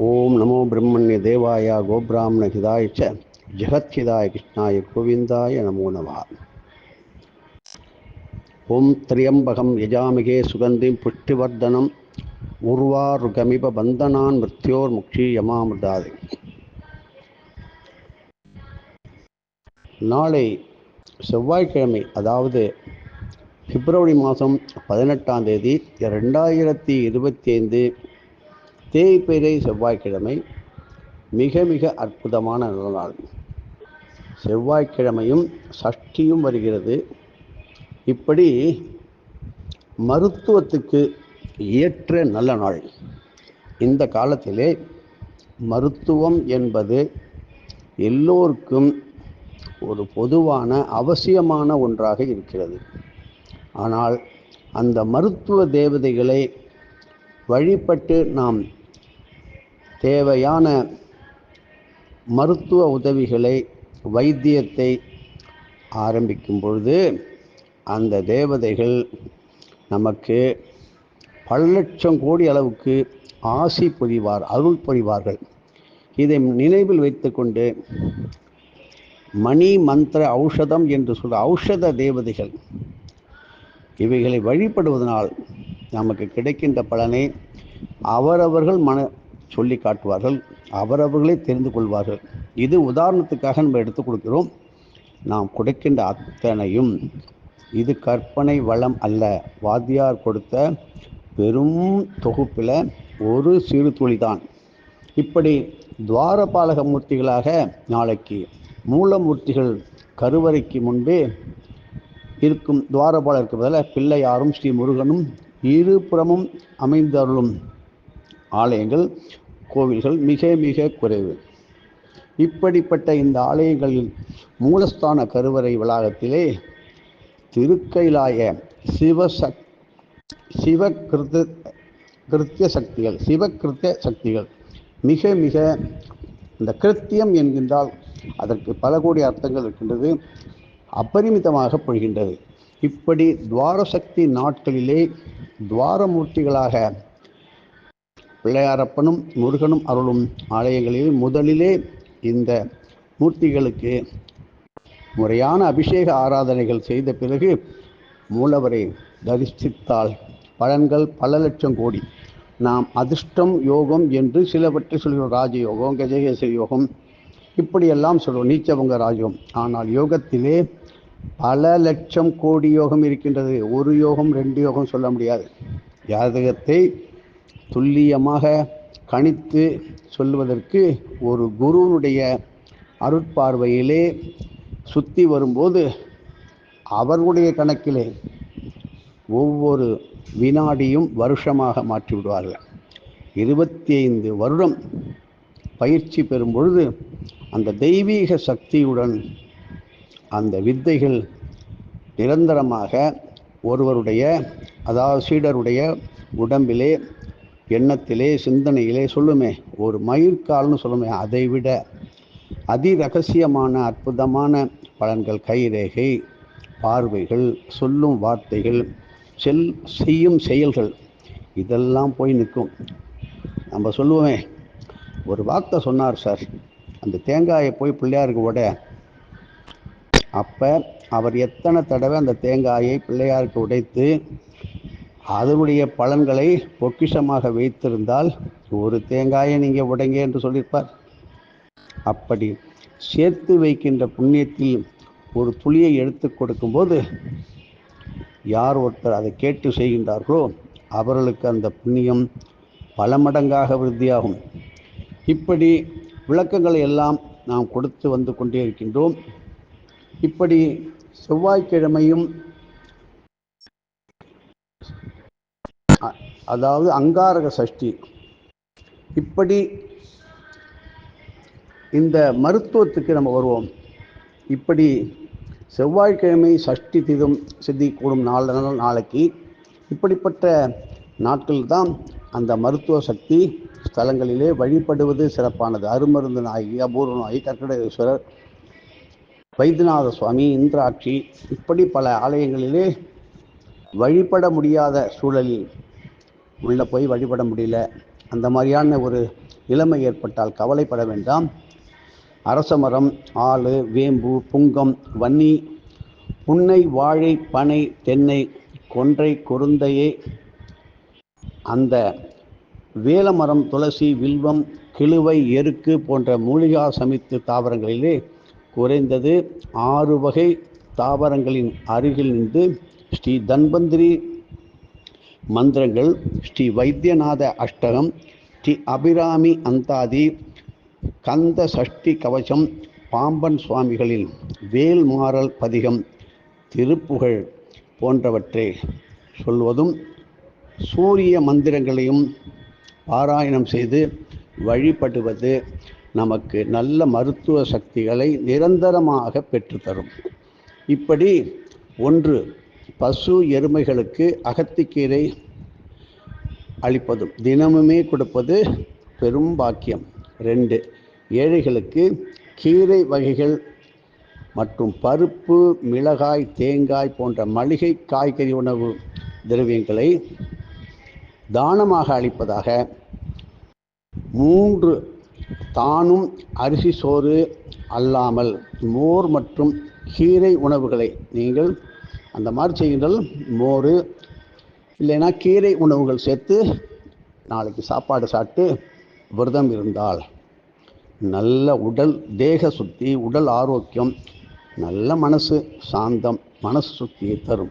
ஓம் நமோ பிரம்மண்ய தேவாய கோபிராமண ஹிதாய ச ஜெகத்ஹிதாய கிருஷ்ணாய கோவிந்தாய நமோ நமः ஓம் திரியம்பகம் யஜாமிகே சுகந்திம் புஷ்டிவர்தனம் உர்வாருகமிப பந்தனான் மிருத்யோர் முக்ஷி யமாமிருதாதி. நாளை செவ்வாய்க்கிழமை அதாவது பிப்ரவரி மாதம் பதினெட்டாம் தேதி ரெண்டாயிரத்தி இருபத்தி ஐந்து தேய்பிறை செவ்வாய்க்கிழமை மிக மிக அற்புதமான நல்ல நாள். செவ்வாய்க்கிழமையும் சஷ்டியும் வருகிறது. இப்படி மருத்துவத்துக்கு ஏற்ற நல்ல நாள். இந்த காலத்திலே மருத்துவம் என்பது எல்லோருக்கும் ஒரு பொதுவான அவசியமான ஒன்றாக இருக்கிறது. ஆனால் அந்த மருத்துவ தேவதைகளை வழிபட்டு நாம் தேவையான மருத்துவ உதவிகளை வைத்தியத்தை ஆரம்பிக்கும் பொழுது அந்த தேவதைகள் நமக்கு பல லட்சம் கோடி அளவுக்கு ஆசி பொழிவார் அருள் புரிவார்கள் இதை நினைவில் வைத்துக்கொண்டு மணி மந்திர ஔஷதம் என்று சொல்ற ஔஷத தேவதைகள் இவைகளை வழிபடுவதனால் நமக்கு கிடைக்கின்ற பலனை அவரவர்கள் மன சொல்லி காட்டுவார்கள் அவரவர்களே தெரிந்து கொள்வார்கள். இது உதாரணத்துக்காக நம்ம எடுத்து கொடுக்கிறோம். நாம் கொடுக்கின்ற அத்தனையும் இது கற்பனை வளம் அல்ல. வாத்தியார் கொடுத்த பெரும் தொகுப்பில் ஒரு சிறு துளிதான். இப்படி துவாரபாலக மூர்த்திகளாக நாளைக்கு மூலமூர்த்திகள் கருவறைக்கு முன்பே இருக்கும் துவாரபாலருக்கு பதிலாக பிள்ளையாரும் ஸ்ரீ முருகனும் இருபுறமும் அமைந்தருளும். ஆலயங்கள் கோவில்கள் மிக மிக குறைவு. இப்படிப்பட்ட இந்த ஆலயங்களில் மூலஸ்தான கருவறை வளாகத்திலே திருக்கைலாய சிவசக் சிவகிருத்த கிருத்திய சக்திகள் சிவகிருத்திய சக்திகள் மிக மிக இந்த கிருத்தியம் என்கின்றால் அதற்கு பல கோடி அர்த்தங்கள் இருக்கின்றது அபரிமிதமாக பொழிகின்றது. இப்படி துவாரசக்தி நாட்களிலே துவாரமூர்த்திகளாக பிள்ளையாரப்பனும் முருகனும் அருளும் ஆலயங்களில் முதலிலே இந்த மூர்த்திகளுக்கு முறையான அபிஷேக ஆராதனைகள் செய்த பிறகு மூலவரை தரிசித்தால் பலன்கள் பல லட்சம் கோடி. நாம் அதிர்ஷ்டம் யோகம் என்று சிலவற்றை சொல்கிறோம். ராஜயோகம் கஜகேச யோகம் இப்படியெல்லாம் சொல்லுவோம் நீச்சவங்க ராஜயோகம். ஆனால் யோகத்திலே பல லட்சம் கோடி யோகம் இருக்கின்றது. ஒரு யோகம் ரெண்டு யோகம் சொல்ல முடியாது. ஜாதகத்தை துல்லியமாக கணித்து சொல்வதற்கு ஒரு குருவனுடைய அருட்பார்வையிலே சுற்றி வரும்போது அவர்களுடைய கணக்கிலே ஒவ்வொரு வினாடியும் வருஷமாக மாற்றிவிடுவார்கள் இருபத்தி ஐந்து வருடம் பயிற்சி பெறும் பொழுது அந்த தெய்வீக சக்தியுடன் அந்த வித்தைகள் நிரந்தரமாக ஒருவருடைய அதாவது சீடருடைய உடம்பிலே எண்ணத்திலே சிந்தனையிலே சொல்லுமே. ஒரு மயிர்கால்னு சொல்லுமே. அதை விட அதி ரகசியமான அற்புதமான பலன்கள் கைரேகை பார்வைகள் சொல்லும் வார்த்தைகள் செல் செய்யும் செயல்கள் இதெல்லாம் போய் நிற்கும். நம்ம சொல்லுவோமே. ஒரு வார்த்தை சொன்னார் சார். அந்த தேங்காயை போய் பிள்ளையாருக்கு உட. அப்போ அவர் எத்தனை தடவை அந்த தேங்காயை பிள்ளையாருக்கு உடைத்து அதனுடைய பலன்களை பொக்கிஷமாக வைத்திருந்தால் ஒரு தேங்காயை நீங்கள் உடைங்க என்று சொல்லியிருப்பார். அப்படி சேர்த்து வைக்கின்ற புண்ணியத்தில் ஒரு துளியை எடுத்து கொடுக்கும்போது யார் ஒருத்தர் அதை கேட்டு செய்கின்றார்களோ அவர்களுக்கு அந்த புண்ணியம் பல மடங்காக விருத்தியாகும். இப்படி விளக்கங்களை எல்லாம் நாம் கொடுத்து வந்து கொண்டே இருக்கின்றோம். இப்படி செவ்வாய்க்கிழமையும் அதாவது அங்காரக சஷ்டி. இப்படி இந்த மருத்துவத்துக்கு நம்ம வருவோம். இப்படி செவ்வாய்க்கிழமை சஷ்டி திதம் சித்தி கூடும் நாள் நாளைக்கு இப்படிப்பட்ட நாட்கள் தான் அந்த மருத்துவ சக்தி ஸ்தலங்களிலே வழிபடுவது சிறப்பானது. அருமருந்து நாயகி அபூர்வ நாயகி கர்க்கடேஸ்வரர் வைத்தியநாத சுவாமி இந்திராட்சி இப்படி பல ஆலயங்களிலே வழிபட முடியாத சூழலில் உள்ளே போய் வழிபட முடியல. அந்த மாதிரியான ஒரு இளமை ஏற்பட்டால் கவலைப்பட வேண்டாம். அரசமரம் ஆளு வேம்பு புங்கம் வன்னி புன்னை வாழை பனை தென்னை கொன்றை குருந்தையே. அந்த வேலமரம் துளசி வில்வம் கிழுவை எருக்கு போன்ற மூலிகா சமித்து தாவரங்களிலே குறைந்தது ஆறு வகை தாவரங்களின் அருகில் நின்று ஸ்ரீ தன்வந்திரி மந்திரங்கள் ஸ்ரீ வைத்தியநாத அஷ்டகம் ஸ்ரீ அபிராமி அந்தாதி கந்த சஷ்டி கவசம் பாம்பன் சுவாமிகளில் வேல்மாறல் பதிகம் திருப்புகழ் போன்றவற்றை சொல்வதும் சூரிய மந்திரங்களையும் பாராயணம் செய்து வழிபடுவது நமக்கு நல்ல மருத்துவ சக்திகளை நிரந்தரமாக பெற்றுத்தரும். இப்படி ஒன்று பசு எருமைகளுக்கு அகத்திக்கீரை அளிப்பதும் தினமுமே கொடுப்பது பெரும் பாக்கியம். ரெண்டு ஏழைகளுக்கு கீரை வகைகள் மற்றும் பருப்பு மிளகாய் தேங்காய் போன்ற மளிகை காய்கறி உணவு திரவியங்களை தானமாக அளிப்பதாக மூன்று தானும் அரிசி சோறு அல்லாமல் மோர் மற்றும் கீரை உணவுகளை நீங்கள் அந்த மாதிரி செய்கின்றால் மோர் இல்லைன்னா கீரை உணவுகள் சேர்த்து நாளைக்கு சாப்பாடு சாப்பிட்டு விரதம் இருந்தால் நல்ல உடல் தேக சுத்தி உடல் ஆரோக்கியம் நல்ல மனசு சாந்தம் மனசு சுத்தியை தரும்.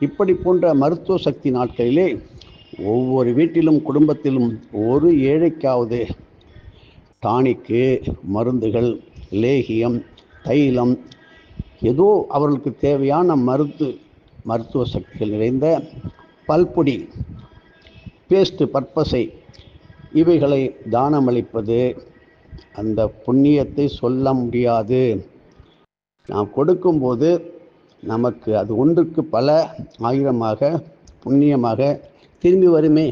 இப்படி போன்ற மருத்துவ சக்தி நாட்களிலே ஒவ்வொரு வீட்டிலும் குடும்பத்திலும் ஒரு ஏழைக்காவது டானிக்கு மருந்துகள் லேகியம் தைலம் ஏதோ அவர்களுக்கு தேவையான மருத்து மருத்துவ சக்திகள் நிறைந்த பல்பொடி பேஸ்ட் பற்பசை இவைகளை தானமளிப்பது அந்த புண்ணியத்தை சொல்ல முடியாது. நாம் கொடுக்கும்போது நமக்கு அது ஒன்றுக்கு பல ஆயிரமாக புண்ணியமாக திரும்பி வருமே.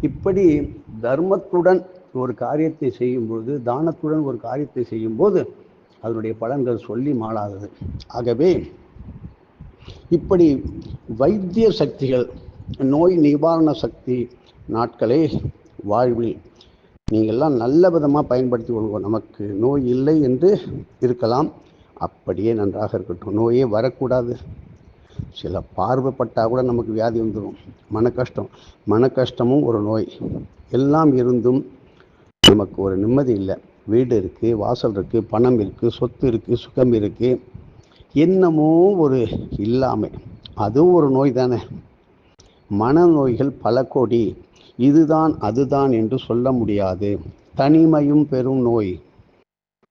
இப்படி தர்மத்துடன் ஒரு காரியத்தை செய்யும்போது தானத்துடன் ஒரு காரியத்தை செய்யும்போது அதனுடைய பலன்கள் சொல்லி மாளாதது. ஆகவே இப்படி வைத்திய சக்திகள் நோய் நிவாரண சக்தி நாட்களே வாழ்வில் நீங்கள்லாம் நல்ல விதமாக பயன்படுத்தி கொள்வோம் நமக்கு நோய் இல்லை என்று இருக்கலாம். அப்படியே நன்றாக இருக்கட்டும். நோயே வரக்கூடாது. சில பார்வைப்பட்டால் கூட நமக்கு வியாதி வந்துடும் மன கஷ்டம். மன கஷ்டமும் ஒரு நோய். எல்லாம் இருந்தும் நமக்கு ஒரு நிம்மதி இல்லை. வீடு இருக்குது வாசல் இருக்குது பணம் இருக்குது சொத்து இருக்குது சுகம் இருக்குது என்னமோ ஒரு இல்லாமை. அதுவும் ஒரு நோய் தானே. மனநோய்கள் பல கோடி. இதுதான் அதுதான் என்று சொல்ல முடியாது. தனிமையும் பெரும் நோய்.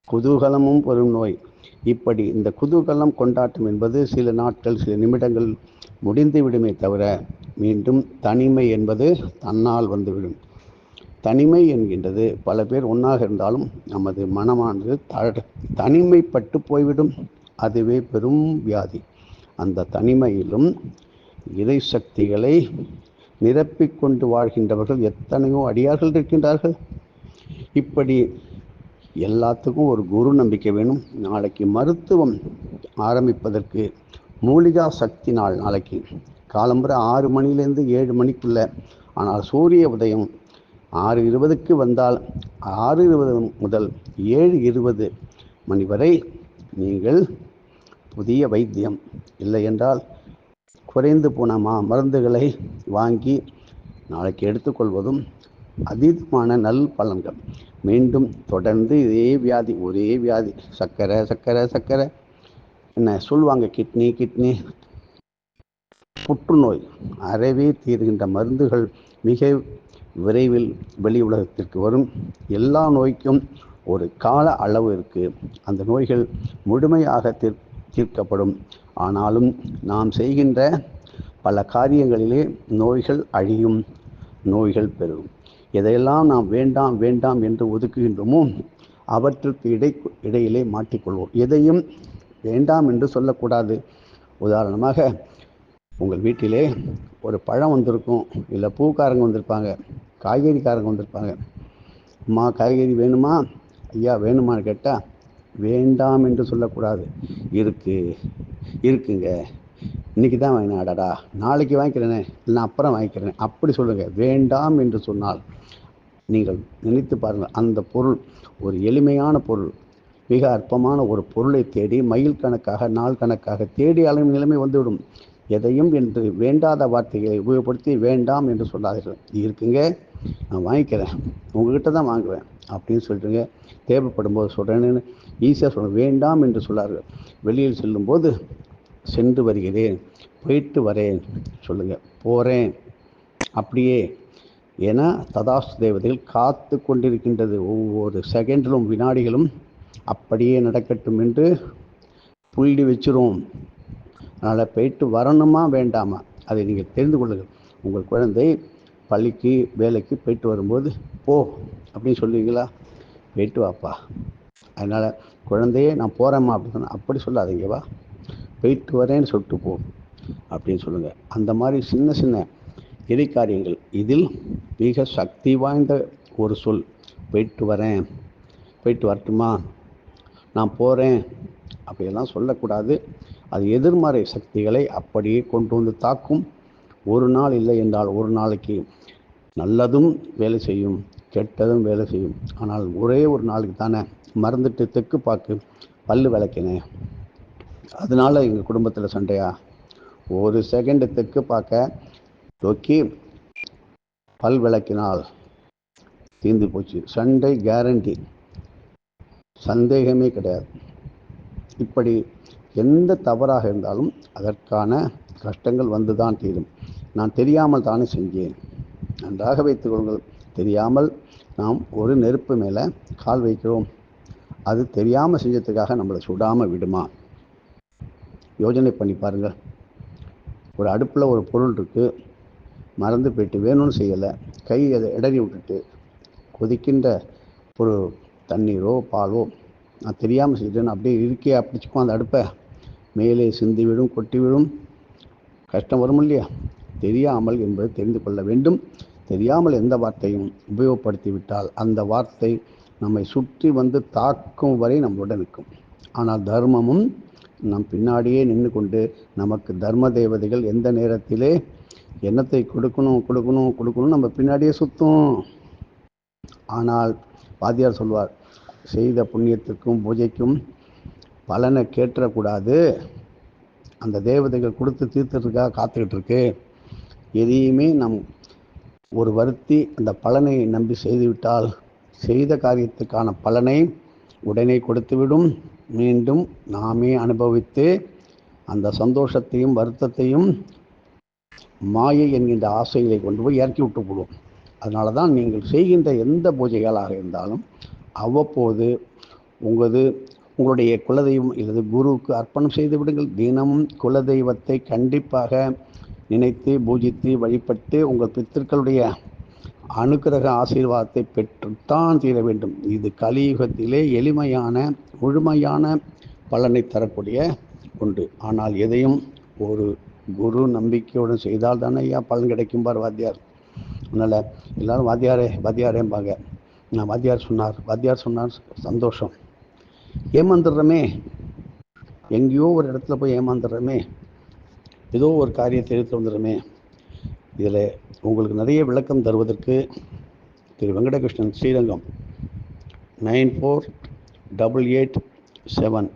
குதூகலமும் பெரும் நோய். இப்படி இந்த குதூகலம் கொண்டாட்டம் என்பது சில நாட்கள் சில நிமிடங்கள் முடிந்துவிடுமே தவிர மீண்டும் தனிமை என்பது தன்னால் வந்துவிடும். தனிமை என்கின்றது. பல பேர் ஒன்றாக இருந்தாலும் நமது மனமானது த தனிமைப்பட்டு போய்விடும். அதுவே பெரும் வியாதி. அந்த தனிமையிலும் இறை சக்திகளை நிரப்பிக்கொண்டு வாழ்கின்றவர்கள் எத்தனையோ அடியார்கள் இருக்கின்றார்கள். இப்படி எல்லாத்துக்கும் ஒரு குரு நம்பிக்கை வேணும். நாளைக்கு மருத்துவம் ஆரம்பிப்பதற்கு மூலிகா சக்தி நாள் நாளைக்கு. காலம்புற ஆறு மணிலேருந்து ஏழு மணிக்குள்ள. ஆனால் சூரிய உதயம் ஆறு இருபதுக்கு வந்தால் ஆறு இருபது முதல் ஏழு இருபது மணி வரை நீங்கள் புதிய வைத்தியம் இல்லை என்றால் குறைந்து போன மா மருந்துகளை வாங்கி நாளைக்கு எடுத்துக்கொள்வதும் அதீதமான நல் பலன்கள். மீண்டும் தொடர்ந்து இதே வியாதி ஒரே வியாதி. சர்க்கரை சர்க்கரை சர்க்கரை. என்ன சொல்லுவாங்க? Kidney kidney. புற்றுநோய். அறவே தீர்கின்ற மருந்துகள் மிக விரைவில் வெளி உலகத்திற்கு வரும் எல்லா நோய்க்கும் ஒரு கால அளவு இருக்குது அந்த நோய்கள் முழுமையாக தீர் தீர்க்கப்படும். ஆனாலும் நாம் செய்கின்ற பல காரியங்களிலே நோய்கள் அழியும் நோய்கள் பெறும் எதையெல்லாம் நாம் வேண்டாம் வேண்டாம் என்று ஒதுக்குகின்றோமோ அவற்றுக்கு இடை இடையிலே மாட்டிக்கொள்வோம். எதையும் வேண்டாம் என்று சொல்லக்கூடாது. உதாரணமாக உங்கள் வீட்டிலே ஒரு பழம் வந்திருக்கும் இல்லை பூக்காரங்க வந்திருப்பாங்க. காய்கறிக்காரங்க வந்திருப்பாங்க. அம்மா காய்கறி வேணுமா? ஐயா வேணுமான்னு கேட்டால் வேண்டாம் என்று சொல்லக்கூடாது. இருக்கு இருக்குங்க. இன்னைக்கு தான் வாங்கினேன். அடடா நாளைக்கு வாங்கிக்கிறேனே. நான் அப்புறம் வாங்கிக்கிறேன். அப்படி சொல்லுங்கள் வேண்டாம் என்று சொன்னால் நீங்கள் நினைத்து பாருங்கள் அந்த பொருள் ஒரு எளிமையான பொருள். மிக அற்பமான ஒரு பொருளை தேடி மயில் கணக்காக நாள் கணக்காக தேடி அலையும் நிலைமை வந்துவிடும். எதையும் என்று வேண்டாத வார்த்தைகளை உபயோகப்படுத்தி வேண்டாம் என்று சொல்லாதீர்கள். இது இருக்குங்க. நான் வாங்கிக்கிறேன். உங்ககிட்ட தான் வாங்குவேன் அப்படின்னு சொல்லிட்டுங்க தேவைப்படும் போது சொல்கிறேன்னு ஈஸியாக சொல்ல வேண்டாம் என்று சொல்லார்கள் வெளியில் செல்லும்போது சென்று வருகிறேன். போயிட்டு வரேன். சொல்லுங்கள் போகிறேன் அப்படியே. ஏன்னா ததாஸ்து தேவதைகள் காத்து கொண்டிருக்கின்றது. ஒவ்வொரு செகண்டிலும் வினாடிகளும் அப்படியே நடக்கட்டும் என்று புள்ளி வச்சிரும் அதனால் போயிட்டு வரணுமா வேண்டாமா? அதை நீங்கள் தெரிந்து கொள்ளுங்கள். உங்கள் குழந்தை பள்ளிக்கு வேலைக்கு போயிட்டு வரும்போது போ அப்படின்னு சொல்லுவீங்களா? போயிட்டு வாப்பா. அதனால் குழந்தையே நான் போகிறேம்மா அப்படின்னு சொன்னால் அப்படி சொல்லாதீங்க வா. போயிட்டு வரேன்னு சொல்லிட்டு போ அப்படின்னு சொல்லுங்கள் அந்த மாதிரி சின்ன சின்ன இடைக்காரியங்கள் இதில் மிக சக்தி வாய்ந்த ஒரு சொல் போயிட்டு வரேன். போயிட்டு வரட்டுமா? நான் போகிறேன் அப்படியெல்லாம் சொல்லக்கூடாது. அது எதிர்மறை சக்திகளை அப்படியே கொண்டு வந்து தாக்கும். ஒரு நாள் இல்லை என்றால் ஒரு நாளைக்கு நல்லதும் வேலை செய்யும் கெட்டதும் வேலை செய்யும். ஆனால் ஒரே ஒரு நாளைக்கு தானே மறந்துட்டு தெக்கு பார்க்கு பல்லு விளக்கினேன் அதனால எங்கள் குடும்பத்தில் சண்டையா? ஒரு செகண்டு தெக்கு பார்க்க தொக்கி பல் விளக்கினால் தீர்ந்து போச்சு. சண்டை கேரண்டி சந்தேகமே கிடையாது. இப்படி எந்த தவறாக இருந்தாலும் அதற்கான கஷ்டங்கள் வந்து தான் தீரும். நான் தெரியாமல் தானே செஞ்சேன். நன்றாக வைத்துக் கொள்ளுங்கள். தெரியாமல் நாம் ஒரு நெருப்பு மேலே கால் வைக்கிறோம். அது தெரியாமல் செஞ்சதுக்காக நம்மளை சுடாமல் விடுமா? யோஜனை பண்ணி பாருங்கள் ஒரு அடுப்பில் ஒரு பொருள் இருக்குது மறந்து போயிட்டு வேணும்னு செய்யலை. கை அதை இடறி விட்டுட்டு கொதிக்கின்ற ஒரு தண்ணீரோ பாலோ நான் தெரியாமல் செய்தேன் அப்படியே இருக்கே பிடிச்சிக்கும் அந்த அடுப்பை மேலே சிந்திவிடும் கொட்டிவிடும். கஷ்டம் வரும் இல்லையா? தெரியாமல் என்பதை தெரிந்து கொள்ள வேண்டும். தெரியாமல் எந்த வார்த்தையும் உபயோகப்படுத்திவிட்டால் அந்த வார்த்தை நம்மை சுற்றி வந்து தாக்கும் வரை நம்மளுடன் நிற்கும் ஆனால் தர்மமும் நம் பின்னாடியே நின்று கொண்டு நமக்கு தர்ம தேவதைகள் எந்த நேரத்திலே எண்ணத்தை கொடுக்கணும் கொடுக்கணும் கொடுக்கணும் நம்ம பின்னாடியே சுற்றும் ஆனால் வாத்தியார் சொல்வார் செய்த புண்ணியத்துக்கும் பூஜைக்கும் பலனை கேட்டுறக்கூடாது. அந்த தேவதைகள் கொடுத்து தீர்த்துறதுக்காக காத்துக்கிட்டு இருக்கு எதையுமே நம் ஒரு வருத்தி அந்த பலனை நம்பி செய்துவிட்டால் செய்த காரியத்துக்கான பலனை உடனே கொடுத்துவிடும். மீண்டும் நாமே அனுபவித்து அந்த சந்தோஷத்தையும் வருத்தத்தையும் மாயை என்கின்ற ஆசைகளை கொண்டு போய் இறக்கி விட்டு போடுவோம் அதனால தான் நீங்கள் செய்கின்ற எந்த பூஜைகளாக இருந்தாலும் அவ்வப்போது உங்களது உங்களுடைய குலதெய்வம் அல்லது குருவுக்கு அர்ப்பணம் செய்து விடுங்கள். தினமும் குலதெய்வத்தை கண்டிப்பாக நினைத்து பூஜித்து வழிபட்டு உங்கள் பித்திருக்களுடைய அனுக்கிரக ஆசீர்வாதத்தை பெற்றுத்தான் தீர வேண்டும். இது கலியுகத்திலே எளிமையான முழுமையான பலனை தரக்கூடிய ஒன்று. ஆனால் எதையும் ஒரு குரு நம்பிக்கையுடன் செய்தால் தானே ஐயா பலன் கிடைக்கும் பார் வாத்தியார். அதனால் எல்லாரும் வாத்தியாரே வாத்தியாரேம்பாங்க. நான் வாத்தியார் சொன்னார் வாத்தியார் சொன்னார் சந்தோஷம். ஏமாந்துடுறோமே. எங்கேயோ ஒரு இடத்துல போய் ஏமாந்துடுறோமே. ஏதோ ஒரு காரியத்தை எடுத்து வந்துடுறோமே. இதில் உங்களுக்கு நிறைய விளக்கம் தருவதற்கு Thiru Venkatakrishnan Srirangam nine four double eight seven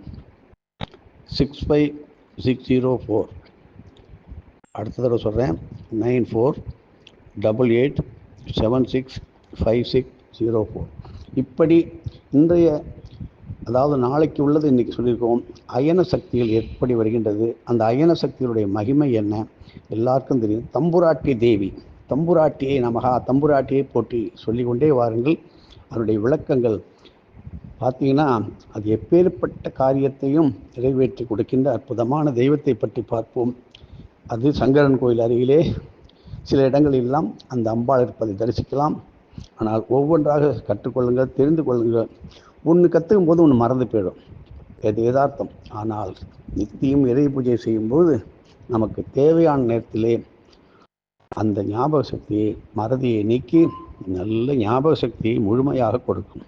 six five six zero four. அடுத்த தடவை சொல்கிறேன் nine four double eight seven six five six zero four. இப்படி இன்றைய அதாவது நாளைக்கு உள்ளது இன்றைக்கி சொல்லியிருக்கோம். அயன சக்திகள் எப்படி வருகின்றது? அந்த அயன சக்திகளுடைய மகிமை என்ன? எல்லாருக்கும் தெரியும். தம்புராட்டி தேவி. தம்புராட்டியை நமகா தம்புராட்டியை போட்டி சொல்லிக்கொண்டே வாருங்கள். அதனுடைய விளக்கங்கள் பார்த்தீங்கன்னா அது எப்பேற்பட்ட காரியத்தையும் நிறைவேற்றி கொடுக்கின்ற அற்புதமான தெய்வத்தை பற்றி பார்ப்போம். அது சங்கரன் கோயில் அருகிலே சில இடங்களெல்லாம் அந்த அம்பாள் இருப்பதை தரிசிக்கலாம். ஆனால் ஒவ்வொன்றாக கற்றுக்கொள்ளுங்கள் தெரிந்து கொள்ளுங்கள். ஒன்று கற்றுக்கும் போது ஒன்று மறந்து போயிடும். இது யதார்த்தம். ஆனால் நித்தியம் இறை பூஜை செய்யும்போது நமக்கு தேவையான நேரத்திலே அந்த ஞாபக சக்தியை மறதியை நீக்கி நல்ல ஞாபக சக்தியை முழுமையாக கொடுக்கும்.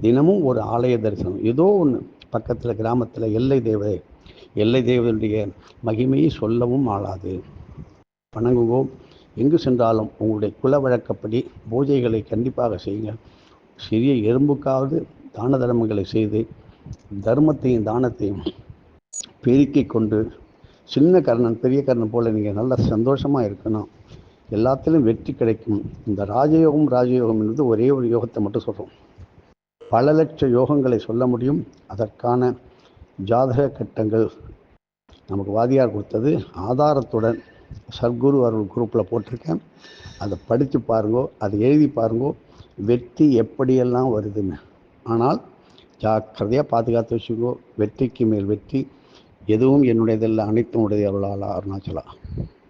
தினமும் ஒரு ஆலய தரிசனம். ஏதோ ஒன்று பக்கத்தில் கிராமத்தில் எல்லை தேவதை எல்லை தேவதையுடைய மகிமையை சொல்லவும் ஆளாது. வணங்குவோம். எங்கு சென்றாலும் உங்களுடைய குல வழக்கப்படி பூஜைகளை கண்டிப்பாக செய்யுங்க சிறிய எறும்புக்காவது தான தர்மங்களை செய்து தர்மத்தையும் தானத்தையும் பெருக்கிக் கொண்டு சின்ன கர்ணன் பெரிய கர்ணன் போல் நீங்கள் நல்ல சந்தோஷமாக இருக்கணும். எல்லாத்திலும் வெற்றி கிடைக்கும். இந்த ராஜயோகம் ராஜயோகம் என்பது ஒரே ஒரு யோகத்தை மட்டும் சொல்கிறோம் பல லட்ச யோகங்களை சொல்ல முடியும். அதற்கான ஜாதக கட்டங்கள் நமக்கு வாதியார் கொடுத்தது. ஆதாரத்துடன் சர்க்குரு அவர்கள் குரூப்பில் போட்டிருக்கேன். அதை படித்து பாருங்கோ அதை எழுதி பாருங்கோ வெற்றி எப்படியெல்லாம் வருதுன்னு. ஆனால் ஜாக்கிரதையாக பாதுகாத்து வச்சுக்கோ. வெற்றிக்கு மேல் வெற்றி. எதுவும் என்னுடையதல்ல அனைத்தும் உடைய அருளாளா அருணாச்சலா.